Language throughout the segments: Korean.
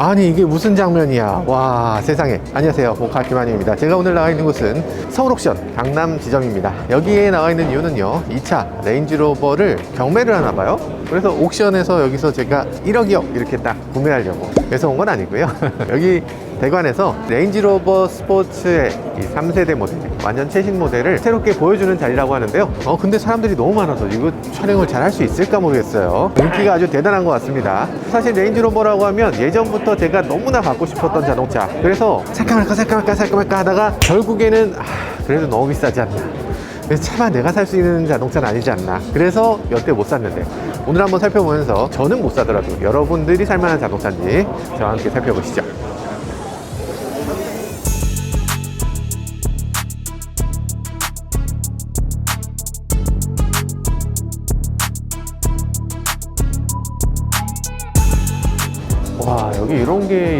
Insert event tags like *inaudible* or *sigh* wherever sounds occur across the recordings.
아니 이게 무슨 장면이야? 와 세상에. 안녕하세요. 모카 김한입니다. 제가 오늘 나와 있는 곳은 서울 옥션 강남 지점입니다. 여기에 나와 있는 이유는요 2차 레인지로버를 경매를 하나 봐요. 그래서 옥션에서 여기서 제가 1억이요. 이렇게 딱 구매하려고. 그래서 온 건 아니고요. *laughs* 여기 대관에서 레인지로버 스포츠의 이 3세대 모델 완전 최신 모델을 새롭게 보여주는 자리라고 하는데요. 어 근데 사람들이 너무 많아서 이거 촬영을 잘 할 수 있을까 모르겠어요. 인기가 아주 대단한 것 같습니다. 사실 레인지로버라고 하면 예전부터 제가 너무나 갖고 싶었던 자동차. 그래서 살까 말까 살까 말까 살까 말까 하다가 결국에는 아, 그래도 너무 비싸지 않나. 차마 내가 살 수 있는 자동차는 아니지 않나. 그래서 여태 못 샀는데 오늘 한번 살펴보면서 저는 못 사더라도 여러분들이 살만한 자동차인지 저와 함께 살펴보시죠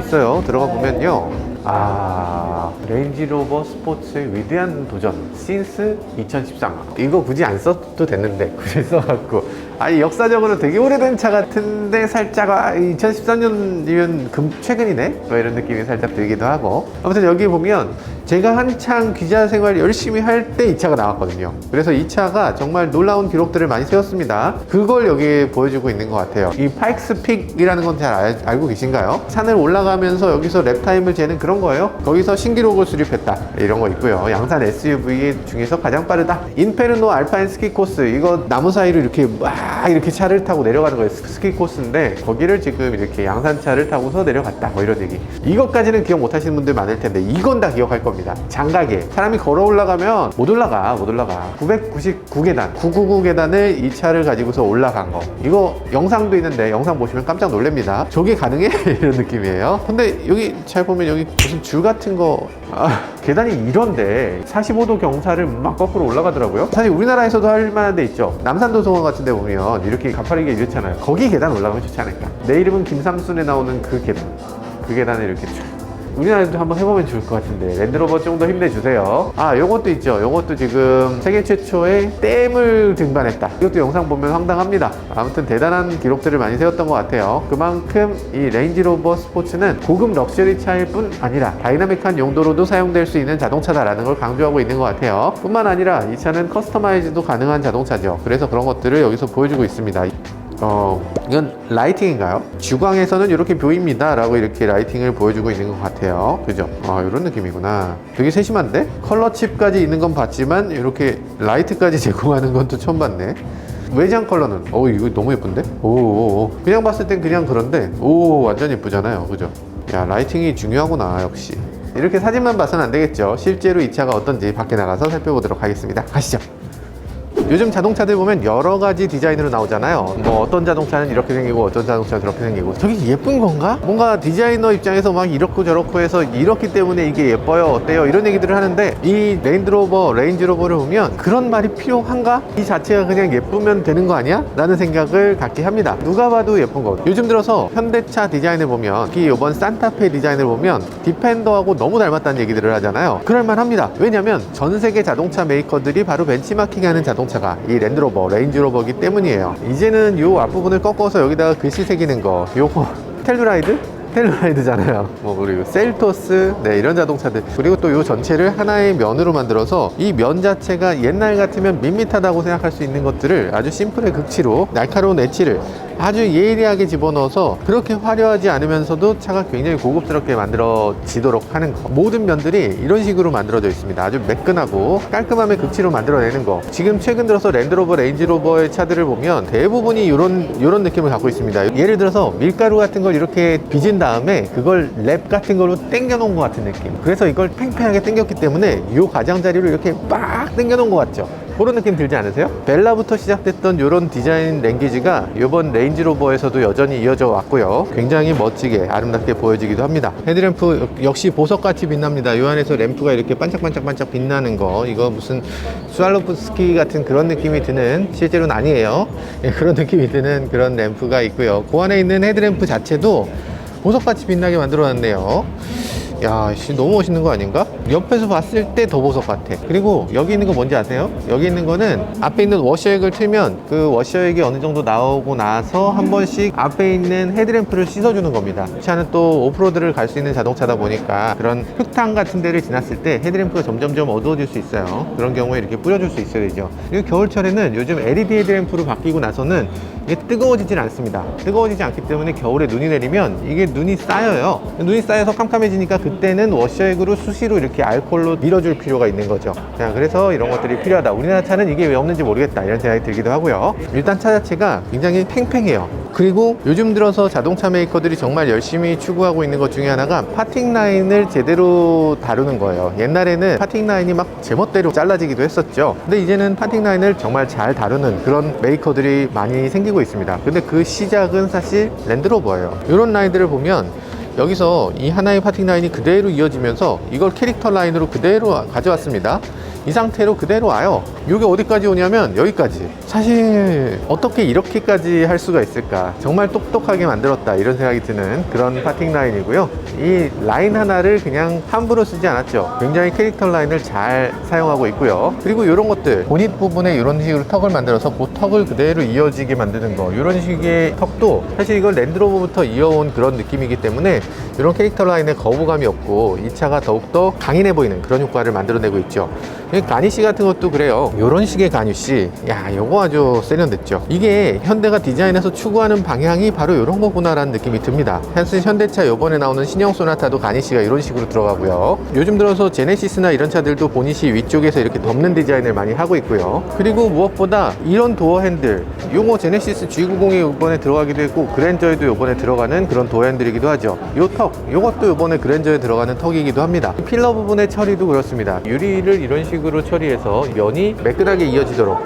있어요. 들어가 보면요. 아 레인지로버 스포츠의 위대한 도전 신스 2013 이거 굳이 안 써도 됐는데 굳이 써갖고. 아니 역사적으로 되게 오래된 차 같은데 살짝 아, 2013년이면 금 최근이네? 뭐 이런 느낌이 살짝 들기도 하고. 아무튼 여기 보면 제가 한창 기자 생활 열심히 할 때 이 차가 나왔거든요. 그래서 이 차가 정말 놀라운 기록들을 많이 세웠습니다. 그걸 여기에 보여주고 있는 것 같아요. 이 파익스 픽이라는 건 잘 알고 계신가요? 산을 올라가면서 여기서 랩타임을 재는 그런 거예요? 거기서 신기록을 수립했다. 이런 거 있고요. 양산 SUV 중에서 가장 빠르다. 인페르노 알파인 스키 코스. 이거 나무 사이로 이렇게 막 이렇게 차를 타고 내려가는 거예요. 스키 코스인데 거기를 지금 이렇게 양산차를 타고서 내려갔다. 뭐 이런 얘기. 이것까지는 기억 못 하시는 분들 많을 텐데 이건 다 기억할 겁니다 장가게 사람이 걸어 올라가면 못 올라가 못 올라가. 999계단 999계단을 이 차를 가지고서 올라간 거. 이거 영상도 있는데 영상 보시면 깜짝 놀랍니다. 저게 가능해? *laughs* 이런 느낌이에요. 근데 여기 잘 보면 여기 무슨 줄 같은 거. 아, 계단이 이런데 45도 경사를 막 거꾸로 올라가더라고요. 사실 우리나라에서도 할 만한 데 있죠. 남산도서관 같은 데 보면 이렇게 가파르게 이렇잖아요. 거기 계단 올라가면 좋지 않을까? 내 이름은 김삼순에 나오는 그 계단. 그 계단을 이렇게 쫙 우리나라에도 한번 해보면 좋을 것 같은데. 랜드로버 좀 더 힘내주세요. 아 요것도 있죠. 요것도 지금 세계 최초의 댐을 등반했다. 이것도 영상 보면 황당합니다. 아무튼 대단한 기록들을 많이 세웠던 것 같아요. 그만큼 이 레인지로버 스포츠는 고급 럭셔리 차일 뿐 아니라 다이나믹한 용도로도 사용될 수 있는 자동차다라는 걸 강조하고 있는 것 같아요. 뿐만 아니라 이 차는 커스터마이즈도 가능한 자동차죠. 그래서 그런 것들을 여기서 보여주고 있습니다 어, 이건 라이팅인가요? 주광에서는 이렇게 보입니다. 라고 이렇게 라이팅을 보여주고 있는 것 같아요. 그죠? 아, 이런 느낌이구나. 되게 세심한데? 컬러 칩까지 있는 건 봤지만, 이렇게 라이트까지 *laughs* 제공하는 건 또 처음 봤네. 외장 컬러는, 어, 이거 너무 예쁜데? 오, 오, 오. 그냥 봤을 땐 그냥 그런데, 오, 완전 예쁘잖아요. 그죠? 야, 라이팅이 중요하구나, 역시. 이렇게 사진만 봐서는 안 되겠죠. 실제로 이 차가 어떤지 밖에 나가서 살펴보도록 하겠습니다. 가시죠. 요즘 자동차들 보면 여러 가지 디자인으로 나오잖아요. 뭐 어떤 자동차는 이렇게 생기고 어떤 자동차는 저렇게 생기고 저게 예쁜 건가? 뭔가 디자이너 입장에서 막 이렇고 저렇고 해서 이렇기 때문에 이게 예뻐요 어때요 이런 얘기들을 하는데 이 레인드로버 레인지로버를 보면 그런 말이 필요한가? 이 자체가 그냥 예쁘면 되는 거 아니야? 라는 생각을 갖게 합니다. 누가 봐도 예쁜 거. 요즘 들어서 현대차 디자인을 보면 특히 이번 산타페 디자인을 보면 디펜더하고 너무 닮았다는 얘기들을 하잖아요. 그럴만 합니다. 왜냐면 전 세계 자동차 메이커들이 바로 벤치마킹하는 자동차 가 이 랜드로버, 레인지로버기 때문이에요. 이제는 요 앞부분을 꺾어서 여기다가 글씨 새기는 거, 요거 *laughs* 텔루라이드? 텔루라이드잖아요. 뭐 그리고 셀토스, 네 이런 자동차들. 그리고 또요 전체를 하나의 면으로 만들어서 이 면 자체가 옛날 같으면 밋밋하다고 생각할 수 있는 것들을 아주 심플의 극치로 날카로운 엣지를 아주 예리하게 집어넣어서 그렇게 화려하지 않으면서도 차가 굉장히 고급스럽게 만들어지도록 하는 거. 모든 면들이 이런 식으로 만들어져 있습니다. 아주 매끈하고 깔끔함의 극치로 만들어내는 거. 지금 최근 들어서 랜드로버 레인지로버의 차들을 보면 대부분이 이런 이런 느낌을 갖고 있습니다. 예를 들어서 밀가루 같은 걸 이렇게 빚은 다 음에 그걸 랩 같은 걸로 당겨 놓은 것 같은 느낌 그래서 이걸 팽팽하게 당겼기 때문에 이 가장자리를 이렇게 빡 당겨 놓은 것 같죠 그런 느낌 들지 않으세요? 벨라부터 시작됐던 이런 디자인 랭귀지가 이번 레인지로버에서도 여전히 이어져 왔고요. 굉장히 멋지게 아름답게 보여지기도 합니다. 헤드램프 역시 보석같이 빛납니다. 이 안에서 램프가 이렇게 반짝반짝반짝 빛나는 거 이거 무슨 스왈로프스키 같은 그런 느낌이 드는 실제로는 아니에요. 예, *laughs* 그런 느낌이 드는 그런 램프가 있고요. 그 안에 있는 헤드램프 자체도 보석같이 빛나게 만들어 놨네요. 야, 씨, 너무 멋있는 거 아닌가? 옆에서 봤을 때 더 보석 같아. 그리고 여기 있는 거 뭔지 아세요? 여기 있는 거는 앞에 있는 워셔액을 틀면 그 워셔액이 어느 정도 나오고 나서 한 번씩 앞에 있는 헤드램프를 씻어주는 겁니다. 이 차는 또 오프로드를 갈 수 있는 자동차다 보니까 그런 흙탕 같은 데를 지났을 때 헤드램프가 점점점 어두워질 수 있어요. 그런 경우에 이렇게 뿌려줄 수 있어야 되죠. 그리고 겨울철에는 요즘 LED 헤드램프로 바뀌고 나서는 이게 뜨거워지질 않습니다. 뜨거워지지 않기 때문에 겨울에 눈이 내리면 이게 눈이 쌓여요. 눈이 쌓여서 깜깜해지니까 그 때는 워셔액으로 수시로 이렇게 알콜로 밀어줄 필요가 있는 거죠. 자, 그래서 이런 것들이 필요하다. 우리나라 차는 이게 왜 없는지 모르겠다. 이런 생각이 들기도 하고요. 일단 차 자체가 굉장히 팽팽해요. 그리고 요즘 들어서 자동차 메이커들이 정말 열심히 추구하고 있는 것 중에 하나가 파팅 라인을 제대로 다루는 거예요. 옛날에는 파팅 라인이 막 제멋대로 잘라지기도 했었죠. 근데 이제는 파팅 라인을 정말 잘 다루는 그런 메이커들이 많이 생기고 있습니다. 근데 그 시작은 사실 랜드로버예요. 이런 라인들을 보면 여기서 이 하나의 파팅 라인이 그대로 이어지면서 이걸 캐릭터 라인으로 그대로 가져왔습니다. 이 상태로 그대로 와요. 이게 어디까지 오냐면 여기까지. 사실 어떻게 이렇게까지 할 수가 있을까? 정말 똑똑하게 만들었다 이런 생각이 드는 그런 파팅 라인이고요. 이 라인 하나를 그냥 함부로 쓰지 않았죠. 굉장히 캐릭터 라인을 잘 사용하고 있고요. 그리고 이런 것들 보닛 부분에 이런 식으로 턱을 만들어서 그 턱을 그대로 이어지게 만드는 거 이런 식의 턱도 사실 이건 랜드로버부터 이어온 그런 느낌이기 때문에 이런 캐릭터 라인에 거부감이 없고 이 차가 더욱더 강인해 보이는 그런 효과를 만들어내고 있죠. 이 가니쉬 같은 것도 그래요. 이런 식의 가니쉬, 야, 요거 아주 세련됐죠. 이게 현대가 디자인에서 추구하는 방향이 바로 이런 거구나 라는 느낌이 듭니다. 사실 현대차 요번에 나오는 신형 소나타도 가니쉬가 이런 식으로 들어가고요. 요즘 들어서 제네시스나 이런 차들도 보닛이 위쪽에서 이렇게 덮는 디자인을 많이 하고 있고요. 그리고 무엇보다 이런 도어 핸들, 요거 제네시스 G90이 이번에 들어가기도 했고 그랜저에도 요번에 들어가는 그런 도어 핸들이기도 하죠. 요 턱, 요것도 요번에 그랜저에 들어가는 턱이기도 합니다. 필러 부분의 처리도 그렇습니다. 유리를 이런 식으로 처리해서 면이 매끈하게 이어지도록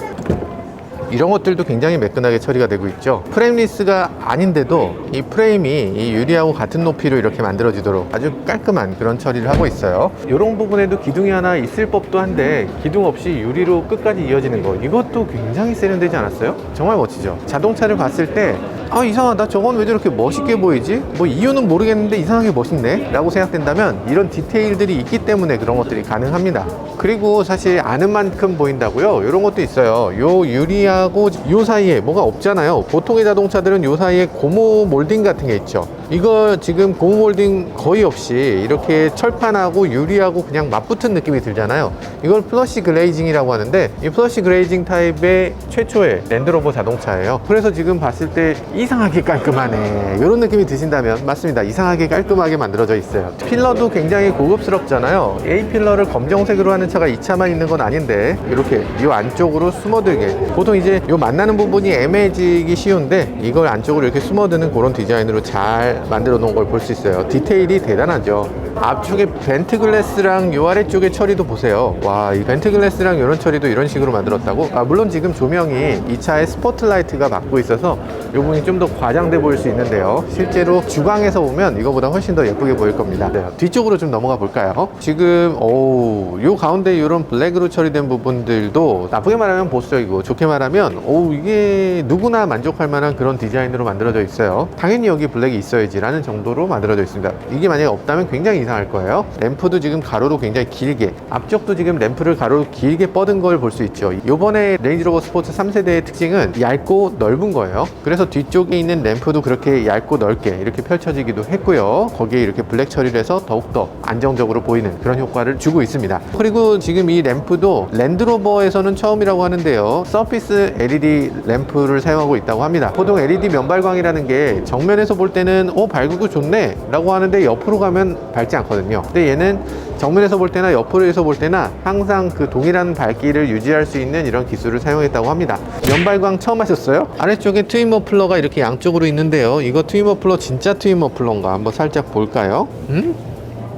이런 것들도 굉장히 매끈하게 처리가 되고 있죠. 프레임리스가 아닌데도 이 프레임이 이 유리하고 같은 높이로 이렇게 만들어지도록 아주 깔끔한 그런 처리를 하고 있어요. 이런 부분에도 기둥이 하나 있을 법도 한데 기둥 없이 유리로 끝까지 이어지는 거 이것도 굉장히 세련되지 않았어요? 정말 멋지죠. 자동차를 봤을 때 아 이상하다. 저건 왜 저렇게 멋있게 보이지? 뭐 이유는 모르겠는데 이상하게 멋있네? 라고 생각된다면 이런 디테일들이 있기 때문에 그런 것들이 가능합니다. 그리고 사실 아는 만큼 보인다고요? 이런 것도 있어요. 요 유리하고 요 사이에 뭐가 없잖아요. 보통의 자동차들은 요 사이에 고무 몰딩 같은 게 있죠 이거 지금 고무 몰딩 거의 없이 이렇게 철판하고 유리하고 그냥 맞붙은 느낌이 들잖아요. 이걸 플러시 글레이징이라고 하는데 이 플러시 글레이징 타입의 최초의 랜드로버 자동차예요. 그래서 지금 봤을 때 이상하게 깔끔하네. 이런 느낌이 드신다면 맞습니다. 이상하게 깔끔하게 만들어져 있어요. 필러도 굉장히 고급스럽잖아요. A 필러를 검정색으로 하는 차가 이 차만 있는 건 아닌데 이렇게 이 안쪽으로 숨어들게. 보통 이제 이 만나는 부분이 애매해지기 쉬운데 이걸 안쪽으로 이렇게 숨어드는 그런 디자인으로 잘 만들어 놓은 걸 볼 수 있어요. 디테일이 대단하죠. 앞쪽에 벤트 글래스랑 요 아래쪽에 처리도 보세요. 와 이 벤트 글래스랑 이런 처리도 이런 식으로 만들었다고? 아 물론 지금 조명이 이 차에 스포트라이트가 막고 있어서 요 부분이 좀 더 과장돼 보일 수 있는데요. 실제로 주광에서 보면 이거보다 훨씬 더 예쁘게 보일 겁니다. 네, 뒤쪽으로 좀 넘어가 볼까요? 지금 오요 가운데 이런 블랙으로 처리된 부분들도 나쁘게 말하면 보수적이고 좋게 말하면 오 이게 누구나 만족할 만한 그런 디자인으로 만들어져 있어요. 당연히 여기 블랙이 있어 야지 라는 정도로 만들어져 있습니다. 이게 만약에 없다면 굉장히 이상할 거예요. 램프도 지금 가로로 굉장히 길게 앞쪽도 지금 램프를 가로로 길게 뻗은 걸 볼 수 있죠. 요번에 레인지로버 스포츠 3세대의 특징은 얇고 넓은 거예요. 그래서 뒤쪽에 있는 램프도 그렇게 얇고 넓게 이렇게 펼쳐지기도 했고요. 거기에 이렇게 블랙 처리를 해서 더욱더 안정적으로 보이는 그런 효과를 주고 있습니다. 그리고 지금 이 램프도 랜드로버에서는 처음이라고 하는데요. 서피스 LED 램프를 사용하고 있다고 합니다. 보통 LED 면발광이라는 게 정면에서 볼 때는 어 밝고 좋네 라고 하는데 옆으로 가면 밝지 않거든요 근데 얘는 정면에서 볼 때나 옆으로에서 볼 때나 항상 그 동일한 밝기를 유지할 수 있는 이런 기술을 사용했다고 합니다 면발광 처음 하셨어요? 아래쪽에 트윈 머플러가 이렇게 양쪽으로 있는데요 이거 트윈 머플러 진짜 트윈 머플러인가 한번 살짝 볼까요? 음?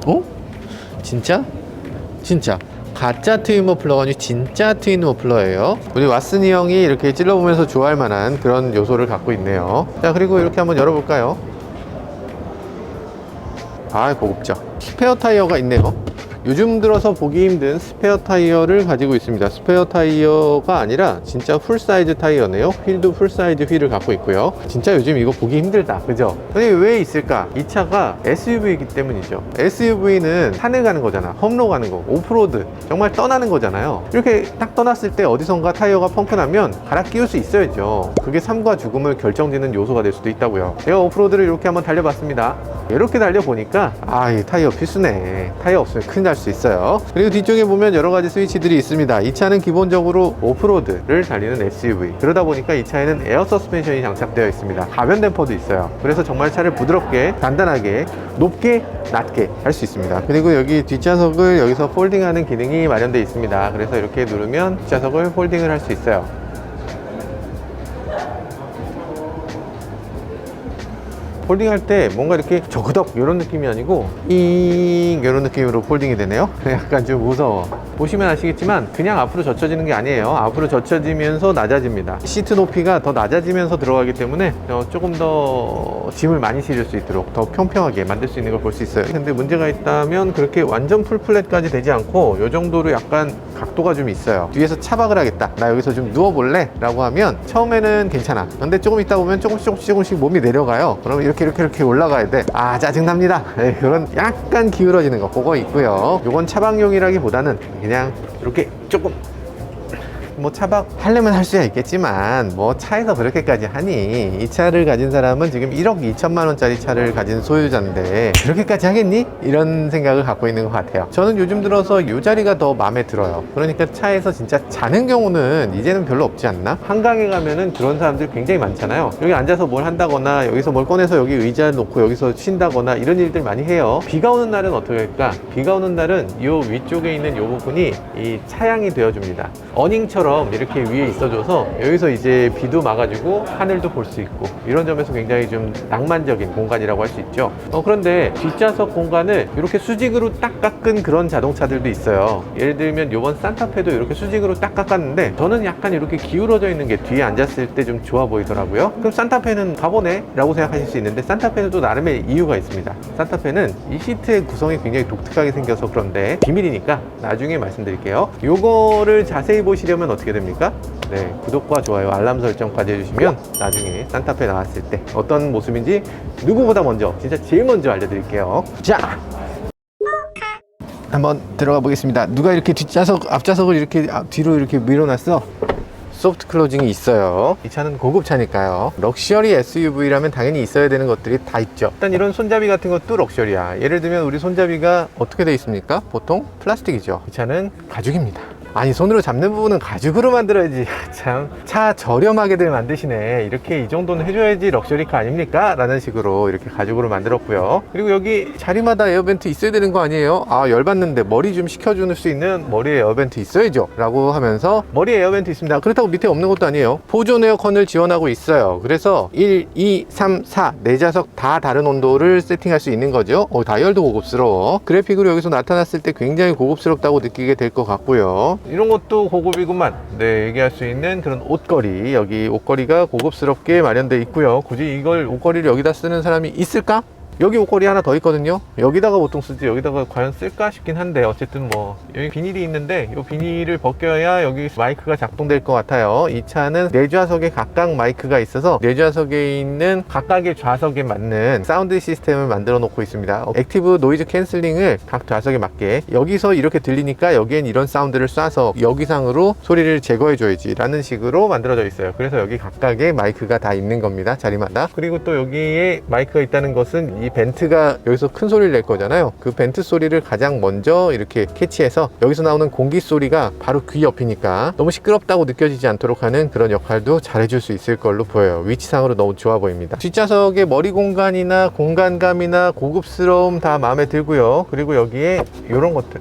어? 진짜? 진짜 가짜 트윈 머플러가 아니고 진짜 트윈 머플러예요 우리 왓슨이 형이 이렇게 찔러보면서 좋아할 만한 그런 요소를 갖고 있네요 자 그리고 이렇게 한번 열어볼까요 아 고급져 스페어 타이어가 있네요 요즘 들어서 보기 힘든 스페어 타이어를 가지고 있습니다. 스페어 타이어가 아니라 진짜 풀 사이즈 타이어네요. 휠도 풀 사이즈 휠을 갖고 있고요. 진짜 요즘 이거 보기 힘들다. 그죠? 근데 왜 있을까? 이 차가 SUV이기 때문이죠. SUV는 산을 가는 거잖아. 험로 가는 거. 오프로드. 정말 떠나는 거잖아요. 이렇게 딱 떠났을 때 어디선가 타이어가 펑크 나면 갈아 끼울 수 있어야죠. 그게 삶과 죽음을 결정짓는 요소가 될 수도 있다고요. 제가 오프로드를 이렇게 한번 달려봤습니다. 이렇게 달려보니까 아, 이 타이어 필수네. 타이어 없으면 큰일 날 수 있어요. 그리고 뒤쪽에 보면 여러 가지 스위치들이 있습니다. 이 차는 기본적으로 오프로드를 달리는 SUV. 그러다 보니까 이 차에는 에어 서스펜션이 장착되어 있습니다. 가변 댐퍼도 있어요. 그래서 정말 차를 부드럽게, 단단하게, 높게, 낮게 할 수 있습니다. 그리고 여기 뒷좌석을 여기서 폴딩하는 기능이 마련되어 있습니다. 그래서 이렇게 누르면 뒷좌석을 폴딩을 할 수 있어요. 폴딩할 때 뭔가 이렇게 저그덕 이런 느낌이 아니고 잉 이런 느낌으로 폴딩이 되네요. *laughs* 약간 좀 무서워. 보시면 아시겠지만 그냥 앞으로 젖혀지는 게 아니에요. 앞으로 젖혀지면서 낮아집니다. 시트 높이가 더 낮아지면서 들어가기 때문에 어, 조금 더 짐을 많이 실을 수 있도록 더 평평하게 만들 수 있는 걸 볼 수 있어요. 근데 문제가 있다면 그렇게 완전 풀플랫까지 되지 않고 이 정도로 약간 각도가 좀 있어요. 뒤에서 차박을 하겠다. 나 여기서 좀 누워볼래? 라고 하면 처음에는 괜찮아. 근데 조금 있다 보면 조금씩 조금씩 조금씩 몸이 내려가요. 그럼 이렇게 이렇게 이렇게 올라가야 돼아 짜증납니다. 네, 그런 약간 기울어지는 거 그거 있고요. 요건 차박용이라기보다는 그냥 이렇게 조금 뭐 차박 하려면 할 수야 있겠지만 뭐 차에서 그렇게까지 하니 이 차를 가진 사람은 지금 1억 2천만 원짜리 차를 가진 소유자인데 그렇게까지 하겠니? 이런 생각을 갖고 있는 것 같아요 저는 요즘 들어서 이 자리가 더 마음에 들어요 그러니까 차에서 진짜 자는 경우는 이제는 별로 없지 않나? 한강에 가면은 그런 사람들 굉장히 많잖아요 여기 앉아서 뭘 한다거나 여기서 뭘 꺼내서 여기 의자 놓고 여기서 쉰다거나 이런 일들 많이 해요 비가 오는 날은 어떻게 할까? 비가 오는 날은 이 위쪽에 있는 이 부분이 이 차양이 되어줍니다 어닝처럼 이렇게 위에 있어줘서 여기서 이제 비도 막아주고 하늘도 볼 수 있고 이런 점에서 굉장히 좀 낭만적인 공간이라고 할 수 있죠. 어, 그런데 뒷좌석 공간을 이렇게 수직으로 딱 깎은 그런 자동차들도 있어요. 예를 들면 이번 산타페도 이렇게 수직으로 딱 깎았는데 저는 약간 이렇게 기울어져 있는 게 뒤에 앉았을 때 좀 좋아 보이더라고요. 그럼 산타페는 가보네? 라고 생각하실 수 있는데 산타페는 또 나름의 이유가 있습니다. 산타페는 이 시트의 구성이 굉장히 독특하게 생겨서 그런데 비밀이니까 나중에 말씀드릴게요. 요거를 자세히 보시려면 어떻게 됩니까? 네, 구독과 좋아요, 알람 설정까지 해주시면 나중에 산타페 나왔을 때 어떤 모습인지 누구보다 먼저, 진짜 제일 먼저 알려드릴게요. 자! 한번 들어가 보겠습니다. 누가 이렇게 뒷좌석, 앞좌석을 이렇게 앞- 뒤로 이렇게 밀어놨어? 소프트 클로징이 있어요. 이 차는 고급차니까요. 럭셔리 SUV라면 당연히 있어야 되는 것들이 다 있죠. 일단 이런 손잡이 같은 것도 럭셔리야. 예를 들면 우리 손잡이가 어떻게 돼 있습니까? 보통 플라스틱이죠. 이 차는 가죽입니다. 아니 손으로 잡는 부분은 가죽으로 만들어야지. *laughs* 참. 차 저렴하게 들 만드시네. 이렇게 이 정도는 해줘야지 럭셔리카 아닙니까? 라는 식으로 이렇게 가죽으로 만들었고요. 그리고 여기 자리마다 에어벤트 있어야 되는 거 아니에요? 아 열받는데 머리 좀 식혀줄 수 있는 머리에 에어벤트 있어야죠. 라고 하면서 머리에 에어벤트 있습니다. 그렇다고 밑에 없는 것도 아니에요. 보존 에어컨을 지원하고 있어요. 그래서 1, 2, 3, 4 네 좌석 다 다른 온도를 세팅할 수 있는 거죠. 어, 다이얼도 고급스러워. 그래픽으로 여기서 나타났을 때 굉장히 고급스럽다고 느끼게 될 것 같고요 이런 것도 고급이구만. 네 얘기할 수 있는 그런 옷걸이. 여기 옷걸이가 고급스럽게 마련되어 있고요. 굳이 이걸 옷걸이를 여기다 쓰는 사람이 있을까? 여기 옷걸이 하나 더 있거든요. 여기다가 보통 쓰지 여기다가 과연 쓸까 싶긴 한데 어쨌든 뭐 여기 비닐이 있는데 이 비닐을 벗겨야 여기 마이크가 작동될 것 같아요. 이 차는 네 좌석에 각각 마이크가 있어서 네 좌석에 있는 각각의 좌석에 맞는 사운드 시스템을 만들어 놓고 있습니다. 액티브 노이즈 캔슬링을 각 좌석에 맞게. 여기서 이렇게 들리니까 여기엔 이런 사운드를 쏴서 여기상으로 소리를 제거해 줘야지 라는 식으로 만들어져 있어요. 그래서 여기 각각의 마이크가 다 있는 겁니다 자리마다. 그리고 또 여기에 마이크가 있다는 것은 이 벤트가 여기서 큰 소리를 낼 거잖아요. 그 벤트 소리를 가장 먼저 이렇게 캐치해서 여기서 나오는 공기 소리가 바로 귀 옆이니까 너무 시끄럽다고 느껴지지 않도록 하는 그런 역할도 잘 해줄 수 있을 걸로 보여요. 위치상으로 너무 좋아 보입니다. 뒷좌석의 머리 공간이나 공간감이나 고급스러움 다 마음에 들고요. 그리고 여기에 이런 것들.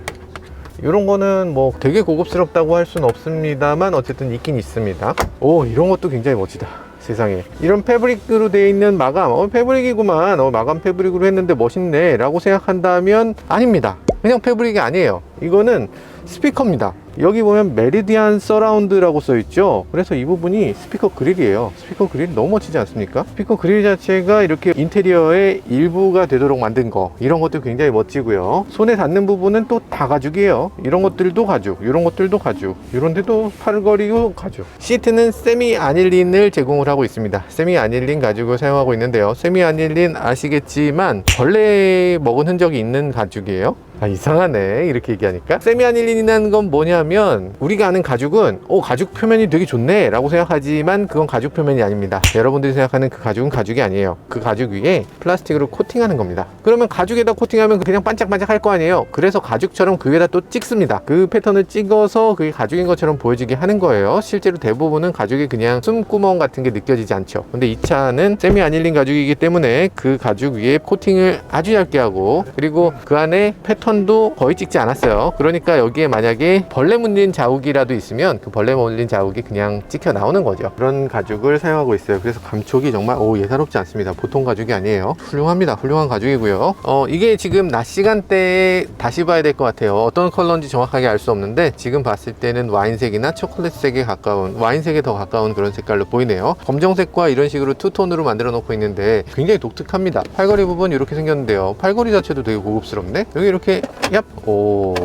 이런 거는 뭐 되게 고급스럽다고 할 수는 없습니다만 어쨌든 있긴 있습니다. 오 이런 것도 굉장히 멋지다 세상에. 이런 패브릭으로 되어 있는 마감. 어 패브릭이구만. 어 마감 패브릭으로 했는데 멋있네. 라고 생각한다면 아닙니다. 그냥 패브릭이 아니에요. 이거는 스피커입니다. 여기 보면 메리디안 서라운드라고 써 있죠. 그래서 이 부분이 스피커 그릴이에요. 스피커 그릴 너무 멋지지 않습니까? 스피커 그릴 자체가 이렇게 인테리어의 일부가 되도록 만든 거 이런 것도 굉장히 멋지고요. 손에 닿는 부분은 또 다 가죽이에요. 이런 것들도 가죽, 이런 것들도 가죽, 이런 데도 팔걸이도 가죽. 시트는 세미 아닐린을 제공을 하고 있습니다. 세미 아닐린 가죽을 사용하고 있는데요. 세미 아닐린 아시겠지만 벌레 먹은 흔적이 있는 가죽이에요. 아 이상하네 이렇게 얘기하니까 세미 아닐린이라는 건 뭐냐 면 우리가 아는 가죽은 오 가죽 표면이 되게 좋네 라고 생각하지만 그건 가죽 표면이 아닙니다. 여러분들이 생각하는 그 가죽은 가죽이 아니에요. 그 가죽 위에 플라스틱으로 코팅하는 겁니다. 그러면 가죽에다 코팅하면 그냥 반짝반짝 할 거 아니에요? 그래서 가죽처럼 그 위에다 또 찍습니다. 그 패턴을 찍어서 그게 가죽인 것처럼 보여지게 하는 거예요. 실제로 대부분은 가죽이 그냥 숨구멍 같은 게 느껴지지 않죠. 근데 이 차는 세미아닐린 가죽이기 때문에 그 가죽 위에 코팅을 아주 얇게 하고 그리고 그 안에 패턴도 거의 찍지 않았어요. 그러니까 여기에 만약에 벌레 물린 자국이라도 있으면 그 벌레 물린 자국이 그냥 찍혀 나오는 거죠. 그런 가죽을 사용하고 있어요. 그래서 감촉이 정말 오 예사롭지 않습니다. 보통 가죽이 아니에요. 훌륭합니다. 훌륭한 가죽이고요. 어 이게 지금 낮 시간대에 다시 봐야 될 것 같아요. 어떤 컬러인지 정확하게 알 수 없는데 지금 봤을 때는 와인색이나 초콜릿색에 가까운 와인색에 더 가까운 그런 색깔로 보이네요. 검정색과 이런 식으로 투톤으로 만들어 놓고 있는데 굉장히 독특합니다. 팔걸이 부분 이렇게 생겼는데요. 팔걸이 자체도 되게 고급스럽네? 여기 이렇게 얍 오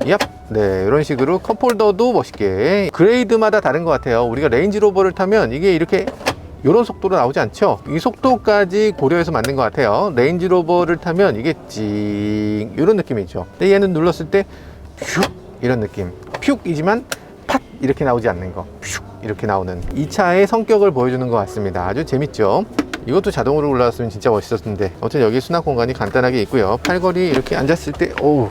얍. 네, 이런 식으로 컵홀더도 멋있게 그레이드마다 다른 것 같아요. 우리가 레인지로버를 타면 이게 이렇게 이런 속도로 나오지 않죠? 이 속도까지 고려해서 만든 것 같아요. 레인지로버를 타면 이게 찡 이런 느낌이죠. 근데 얘는 눌렀을 때 퓨 이런 느낌. 퓨이지만 팟 이렇게 나오지 않는 거. 퓨 이렇게 나오는 이 차의 성격을 보여주는 것 같습니다. 아주 재밌죠? 이것도 자동으로 올라왔으면 진짜 텐데 아무튼 여기 수납 공간이 간단하게 있고요. 팔걸이 이렇게 앉았을 때 어우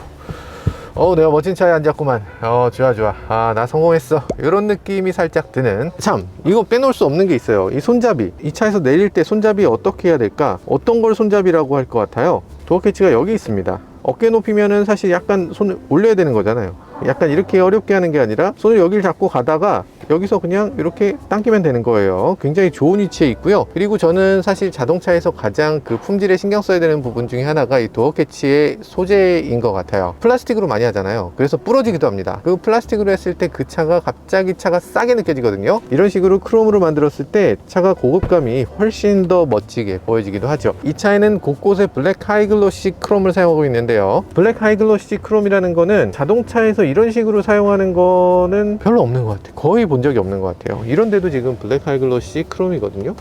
어, 내가 멋진 차에 앉았구만. 어, 좋아, 좋아. 아, 나 성공했어. 이런 느낌이 살짝 드는. 참, 이거 빼놓을 수 없는 게 있어요. 이 손잡이. 이 차에서 내릴 때 손잡이 어떻게 해야 될까? 어떤 걸 손잡이라고 할 것 같아요? 도어 캐치가 여기 있습니다. 어깨 높이면은 사실 약간 손을 올려야 되는 거잖아요. 약간 이렇게 어렵게 하는 게 아니라 손을 여기를 잡고 가다가 여기서 그냥 이렇게 당기면 되는 거예요. 굉장히 좋은 위치에 있고요. 그리고 저는 사실 자동차에서 가장 그 품질에 신경 써야 되는 부분 중에 하나가 이 도어 캐치의 소재인 것 같아요. 플라스틱으로 많이 하잖아요. 그래서 부러지기도 합니다. 그 플라스틱으로 했을 때 그 차가 갑자기 차가 싸게 느껴지거든요. 이런 식으로 크롬으로 만들었을 때 차가 고급감이 훨씬 더 멋지게 보여지기도 하죠. 이 차에는 곳곳에 블랙 하이글로시 크롬을 사용하고 있는데요. 블랙 하이글로시 크롬이라는 거는 자동차에서 이런 식으로 사용하는 거는 별로 없는 것 같아요. 거의 본 적이 없는 것 같아요. 이런데도 지금 블랙 하이글로시 크롬이거든요.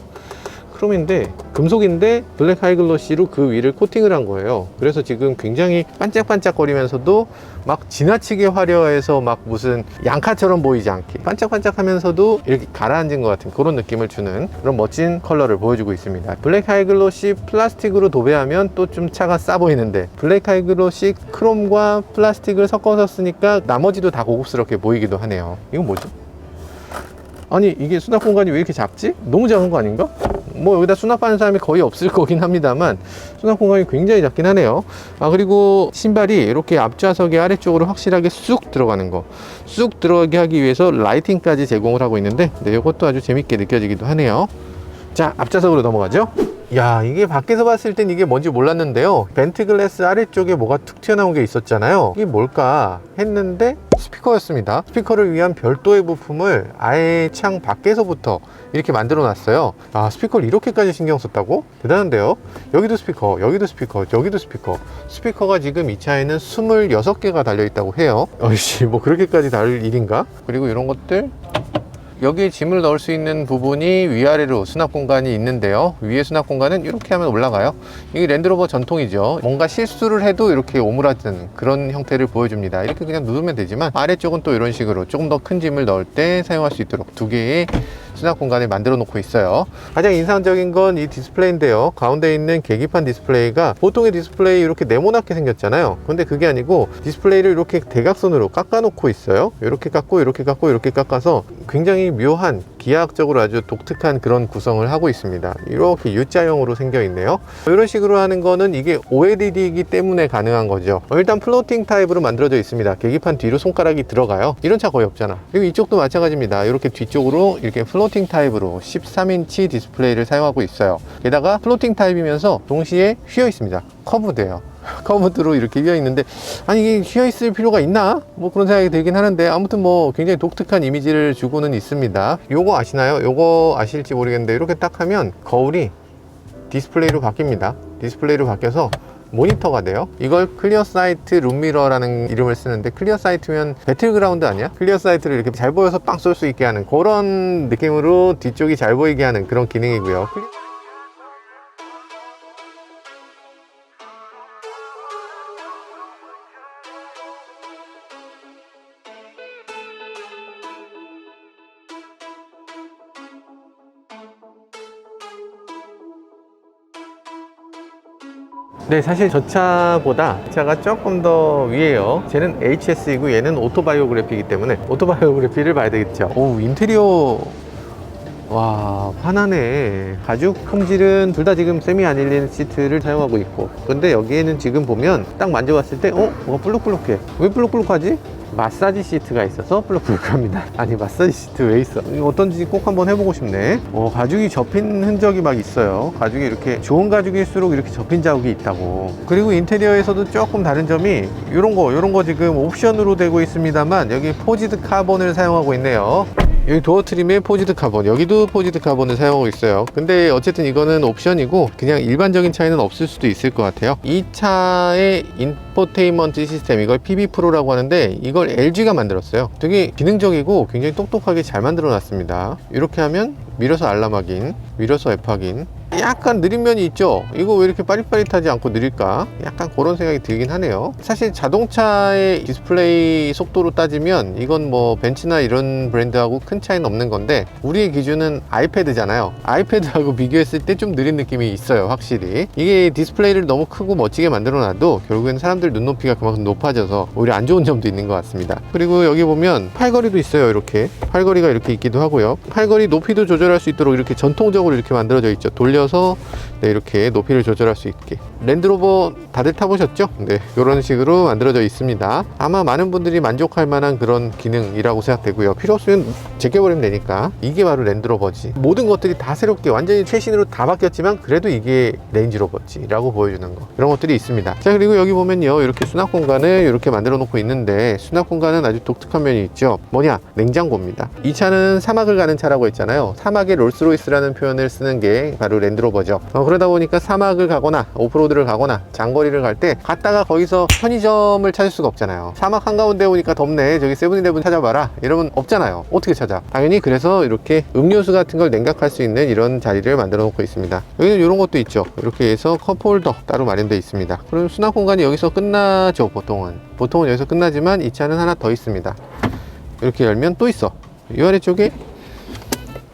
크롬인데 금속인데 블랙 하이글로시로 그 위를 코팅을 한 거예요. 그래서 지금 굉장히 반짝반짝거리면서도 막 지나치게 화려해서 막 무슨 양카처럼 보이지 않게 반짝반짝하면서도 이렇게 가라앉은 것 같은 그런 느낌을 주는 그런 멋진 컬러를 보여주고 있습니다. 블랙 하이글로시 플라스틱으로 도배하면 또 좀 차가 싸 보이는데 블랙 하이글로시 크롬과 플라스틱을 섞어서 쓰니까 나머지도 다 고급스럽게 보이기도 하네요. 이건 뭐죠? 아니 이게 수납 공간이 왜 이렇게 작지? 너무 작은 거 아닌가? 뭐 여기다 수납하는 사람이 거의 없을 거긴 합니다만 수납 공간이 굉장히 작긴 하네요 아 그리고 신발이 이렇게 앞좌석의 아래쪽으로 확실하게 쑥 들어가는 거 쑥 들어가게 하기 위해서 라이팅까지 제공을 하고 있는데 네, 이것도 아주 재밌게 느껴지기도 하네요 자 앞좌석으로 넘어가죠 야 이게 밖에서 봤을 땐 이게 뭔지 몰랐는데요. 벤트 글래스 아래쪽에 뭐가 툭 튀어나온 게 있었잖아요. 이게 뭘까 했는데 스피커였습니다. 스피커를 위한 별도의 부품을 아예 창 밖에서부터 이렇게 만들어 놨어요. 아 스피커를 이렇게까지 신경 썼다고? 대단한데요? 여기도 스피커 여기도 스피커 여기도 스피커. 스피커가 지금 이 차에는 26개가 달려 있다고 해요. 어이씨 뭐 그렇게까지 다를 일인가? 그리고 이런 것들 여기에 짐을 넣을 수 있는 부분이 위아래로 수납 공간이 있는데요. 위에 수납 공간은 이렇게 하면 올라가요. 이게 랜드로버 전통이죠. 뭔가 실수를 해도 이렇게 오므라드는 그런 형태를 보여줍니다. 이렇게 그냥 누르면 되지만 아래쪽은 또 이런 식으로 조금 더 큰 짐을 넣을 때 사용할 수 있도록 두 개의 수납 공간을 만들어 놓고 있어요. 가장 인상적인 건 이 디스플레이인데요. 가운데 있는 계기판 디스플레이가 보통의 디스플레이 이렇게 네모나게 생겼잖아요. 근데 그게 아니고 디스플레이를 이렇게 대각선으로 깎아 놓고 있어요. 이렇게 깎고 이렇게 깎고 이렇게 깎아서 굉장히 묘한 기하학적으로 아주 독특한 그런 구성을 하고 있습니다. 이렇게 U자형으로 생겨 있네요. 이런 식으로 하는 거는 이게 OLED이기 때문에 가능한 거죠. 어, 일단 플로팅 타입으로 만들어져 있습니다. 계기판 뒤로 손가락이 들어가요. 이런 차 거의 없잖아. 그리고 이쪽도 마찬가지입니다. 이렇게 뒤쪽으로 이렇게 플로 팅 타입으로 13인치 디스플레이를 사용하고 있어요 게다가 플로팅 타입이면서 동시에 휘어 있습니다 커브돼요 *laughs* 커브드로 이렇게 휘어 있는데 아니 이게 휘어 있을 필요가 있나? 뭐 그런 생각이 들긴 하는데 아무튼 뭐 굉장히 독특한 이미지를 주고는 있습니다. 요거 아시나요? 요거 아실지 모르겠는데 이렇게 딱 하면 거울이 디스플레이로 바뀝니다. 디스플레이로 바뀌어서 모니터가 돼요. 이걸 클리어 사이트 룸미러라는 이름을 쓰는데 클리어 사이트면 배틀그라운드 아니야? 클리어 사이트를 이렇게 잘 보여서 빵 쏠 수 있게 하는 그런 느낌으로 뒤쪽이 잘 보이게 하는 그런 기능이고요. 네, 사실 저 차보다 이 차가 조금 더 위에요. 쟤는 HS이고 얘는 오토바이오그래피이기 때문에 오토바이오그래피를 봐야 되겠죠. 오, 인테리어 와 환하네 가죽 품질은 둘 다 지금 세미 아닐린 시트를 사용하고 있고 근데 여기에는 지금 보면 딱 만져봤을 때 어? 뭐가 볼록볼록해 왜 볼록볼록하지? 마사지 시트가 있어서 볼록볼록합니다. *laughs* 아니 마사지 시트 왜 있어? 어떤지 꼭 한번 해보고 싶네. 어, 가죽이 접힌 흔적이 막 있어요. 가죽이 이렇게 좋은 가죽일수록 이렇게 접힌 자국이 있다고. 그리고 인테리어에서도 조금 다른 점이 이런 거 이런 거 지금 옵션으로 되고 있습니다만 여기 포지드 카본을 사용하고 있네요 여기 도어 트림에 포지드 카본. 여기도 포지드 카본을 사용하고 있어요. 근데 어쨌든 이거는 옵션이고 그냥 일반적인 차에는 없을 수도 있을 것 같아요. 이 차의 인포테인먼트 시스템 이걸 PB 프로라고 하는데 이걸 LG가 만들었어요. 되게 기능적이고 굉장히 똑똑하게 잘 만들어 놨습니다. 이렇게 하면 밀어서 알람 확인 밀어서 앱 확인 약간 느린 면이 있죠? 이거 왜 이렇게 빠릿빠릿하지 않고 느릴까? 약간 그런 생각이 들긴 하네요. 사실 자동차의 디스플레이 속도로 따지면 이건 뭐 벤츠나 이런 브랜드하고 큰 차이는 없는 건데 우리의 기준은 아이패드잖아요. 아이패드하고 비교했을 때 좀 느린 느낌이 있어요 확실히. 이게 디스플레이를 너무 크고 멋지게 만들어 놔도 결국엔 사람들 눈높이가 그만큼 높아져서 오히려 안 좋은 점도 있는 것 같습니다. 그리고 여기 보면 팔걸이도 있어요 이렇게. 팔걸이가 이렇게 있기도 하고요. 팔걸이 높이도 조절할 수 있도록 이렇게 전통적으로 이렇게 만들어져 있죠. 돌려 서 네, 이렇게 높이를 조절할 수 있게. 랜드로버 다들 타보셨죠? 네 이런 식으로 만들어져 있습니다. 아마 많은 분들이 만족할 만한 그런 기능이라고 생각되고요. 필요 없으면 제껴버리면 되니까 이게 바로 랜드로버지. 모든 것들이 다 새롭게 완전히 최신으로 다 바뀌었지만 그래도 이게 레인지로버지 라고 보여주는 거. 이런 것들이 있습니다. 자 그리고 여기 보면요. 이렇게 수납 공간을 이렇게 만들어 놓고 있는데 수납 공간은 아주 독특한 면이 있죠. 뭐냐? 냉장고입니다. 이 차는 사막을 가는 차라고 했잖아요. 사막의 롤스로이스라는 표현을 쓰는 게 바로 랜드로버죠. 어, 그러다 보니까 사막을 가거나 오프로드를 가거나 장거리를 갈 때 갔다가 거기서 편의점을 찾을 수가 없잖아요. 사막 한가운데 오니까 덥네. 저기 세븐일레븐 찾아봐라. 이러면 없잖아요. 어떻게 찾아? 당연히 그래서 이렇게 음료수 같은 걸 냉각할 수 있는 이런 자리를 만들어 놓고 있습니다. 여기는 이런 것도 있죠. 이렇게 해서 컵홀더 따로 마련되어 있습니다. 그럼 수납 공간이 여기서 끝나죠 보통은. 보통은 여기서 끝나지만 이 차는 하나 더 있습니다. 이렇게 열면 또 있어. 이 아래쪽에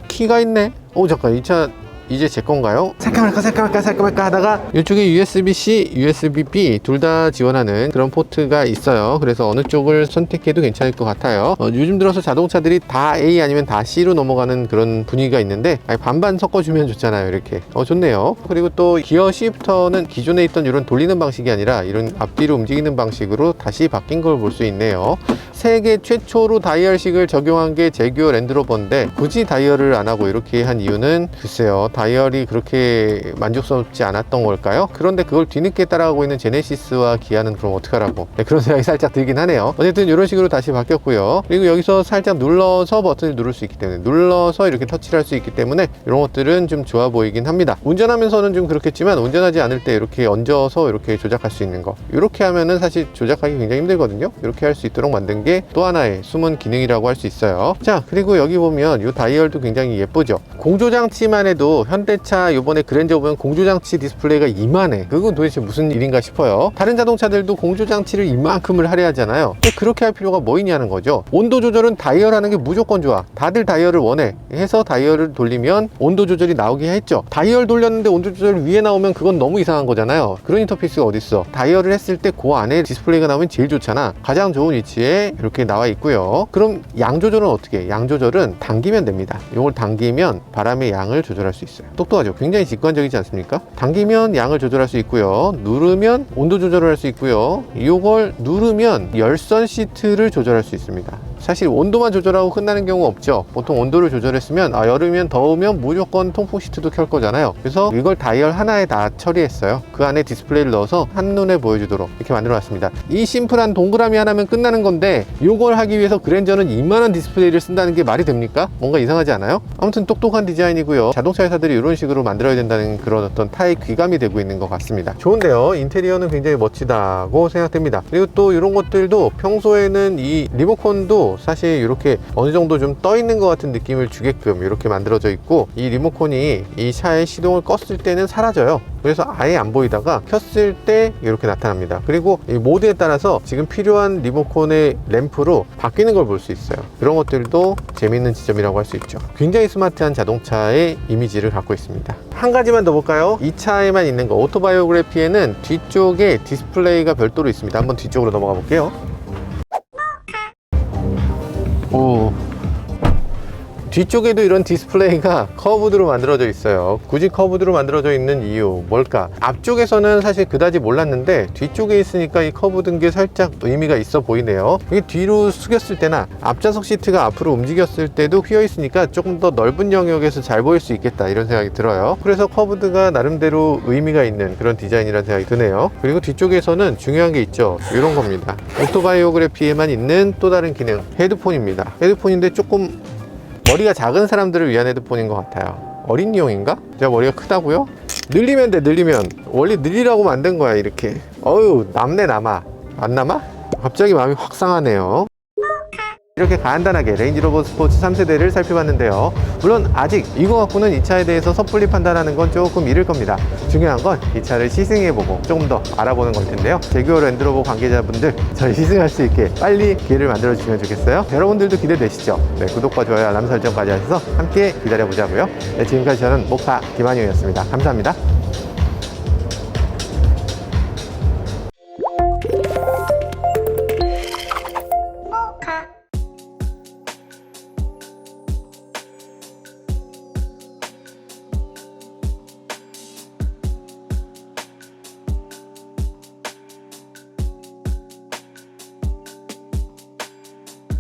키가 있네. 오 잠깐. 이 차 이제 제 건가요? 살까 말까 살까 말까 살까 말까 하다가 이쪽에 USB-C, USB-B 둘 다 지원하는 그런 포트가 있어요. 그래서 어느 쪽을 선택해도 괜찮을 것 같아요. 어, 요즘 들어서 자동차들이 다 A 아니면 다 C로 넘어가는 그런 분위기가 있는데 아니, 반반 섞어주면 좋잖아요 이렇게. 어 좋네요. 그리고 또 기어 시프터는 기존에 있던 이런 돌리는 방식이 아니라 이런 앞뒤로 움직이는 방식으로 다시 바뀐 걸 볼 수 있네요. 세계 최초로 다이얼식을 적용한 게 제규어 랜드로버인데 굳이 다이얼을 안 하고 이렇게 한 이유는 글쎄요 다이얼이 그렇게 만족스럽지 않았던 걸까요? 그런데 그걸 뒤늦게 따라가고 있는 제네시스와 기아는 그럼 어떡하라고. 네, 그런 *laughs* 생각이 살짝 들긴 하네요. 어쨌든 이런 식으로 다시 바뀌었고요. 그리고 여기서 살짝 눌러서 버튼을 누를 수 있기 때문에 눌러서 이렇게 터치를 할 수 있기 때문에 이런 것들은 좀 좋아 보이긴 합니다. 운전하면서는 좀 그렇겠지만 운전하지 않을 때 이렇게 얹어서 이렇게 조작할 수 있는 거. 이렇게 하면은 사실 조작하기 굉장히 힘들거든요. 이렇게 할 수 있도록 만든 게 또 하나의 숨은 기능이라고 할 수 있어요. 자 그리고 여기 보면 이 다이얼도 굉장히 예쁘죠. 공조장치만 해도 현대차 이번에 그랜저 보면 공조장치 디스플레이가 이만해. 그건 도대체 무슨 일인가 싶어요. 다른 자동차들도 공조장치를 이만큼을 할애하잖아요. 그렇게 할 필요가 뭐 있냐는 거죠? 온도 조절은 다이얼 하는 게 무조건 좋아. 다들 다이얼을 원해. 해서 다이얼을 돌리면 온도 조절이 나오게 했죠. 다이얼 돌렸는데 온도 조절 위에 나오면 그건 너무 이상한 거잖아요. 그런 인터페이스가 어딨어? 다이얼을 했을 때 그 안에 디스플레이가 나오면 제일 좋잖아. 가장 좋은 위치에 이렇게 나와 있고요. 그럼 양 조절은 어떻게 해? 양 조절은 당기면 됩니다. 이걸 당기면 바람의 양을 조절할 수 있어요 똑똑하죠. 굉장히 직관적이지 않습니까? 당기면 양을 조절할 수 있고요. 누르면 온도 조절을 할 수 있고요. 이걸 누르면 열선 시트를 조절할 수 있습니다 사실 온도만 조절하고 끝나는 경우 없죠. 보통 온도를 조절했으면 아, 여름이면 더우면 무조건 통풍 시트도 켤 거잖아요. 그래서 이걸 다이얼 하나에 다 처리했어요. 그 안에 디스플레이를 넣어서 한눈에 보여주도록 이렇게 만들어 놨습니다. 이 심플한 동그라미 하나면 끝나는 건데 이걸 하기 위해서 그랜저는 이만한 디스플레이를 쓴다는 게 말이 됩니까? 뭔가 이상하지 않아요? 아무튼 똑똑한 디자인이고요. 자동차 회사들이 이런 식으로 만들어야 된다는 그런 어떤 타의 귀감이 되고 있는 것 같습니다. 좋은데요. 인테리어는 굉장히 멋지다고 생각됩니다. 그리고 또 이런 것들도 평소에는 이 리모컨도 사실 이렇게 어느 정도 좀 떠 있는 것 같은 느낌을 주게끔 이렇게 만들어져 있고 이 리모컨이 이 차의 시동을 껐을 때는 사라져요. 그래서 아예 안 보이다가 켰을 때 이렇게 나타납니다. 그리고 이 모드에 따라서 지금 필요한 리모컨의 램프로 바뀌는 걸 볼 수 있어요. 그런 것들도 재미있는 지점이라고 할 수 있죠. 굉장히 스마트한 자동차의 이미지를 갖고 있습니다. 한 가지만 더 볼까요? 이 차에만 있는 거 오토바이오그래피에는 뒤쪽에 디스플레이가 별도로 있습니다. 한번 뒤쪽으로 넘어가 볼게요. 오. 뒤쪽에도 이런 디스플레이가 커브드로 만들어져 있어요. 굳이 커브드로 만들어져 있는 이유 뭘까? 앞쪽에서는 사실 그다지 몰랐는데 뒤쪽에 있으니까 이 커브든 게 살짝 의미가 있어 보이네요. 이게 뒤로 숙였을 때나 앞좌석 시트가 앞으로 움직였을 때도 휘어 있으니까 조금 더 넓은 영역에서 잘 보일 수 있겠다 이런 생각이 들어요. 그래서 커브드가 나름대로 의미가 있는 그런 디자인이라는 생각이 드네요. 그리고 뒤쪽에서는 중요한 게 있죠. 이런 겁니다. 오토바이오그래피에만 있는 또 다른 기능 헤드폰입니다. 헤드폰인데 조금 머리가 작은 사람들을 위한 헤드폰인 것 같아요. 어린이용인가? 제가 머리가 크다고요? 늘리면 돼, 늘리면. 원래 늘리라고 만든 거야, 이렇게. 어유 남네, 남아. 안 남아? 갑자기 마음이 확 상하네요. 이렇게 간단하게 레인지로버 스포츠 3세대를 살펴봤는데요. 물론 아직 이거 갖고는 이 차에 대해서 섣불리 판단하는 건 조금 이를 겁니다. 중요한 건 이 차를 시승해보고 조금 더 알아보는 걸 텐데요. 제규어 랜드로버 관계자분들 저희 시승할 수 있게 빨리 기회를 만들어 주시면 좋겠어요. 여러분들도 기대되시죠? 네, 구독과 좋아요, 알람 설정까지 하셔서 함께 기다려보자고요. 네, 지금까지 저는 목파 김한용이었습니다. 감사합니다.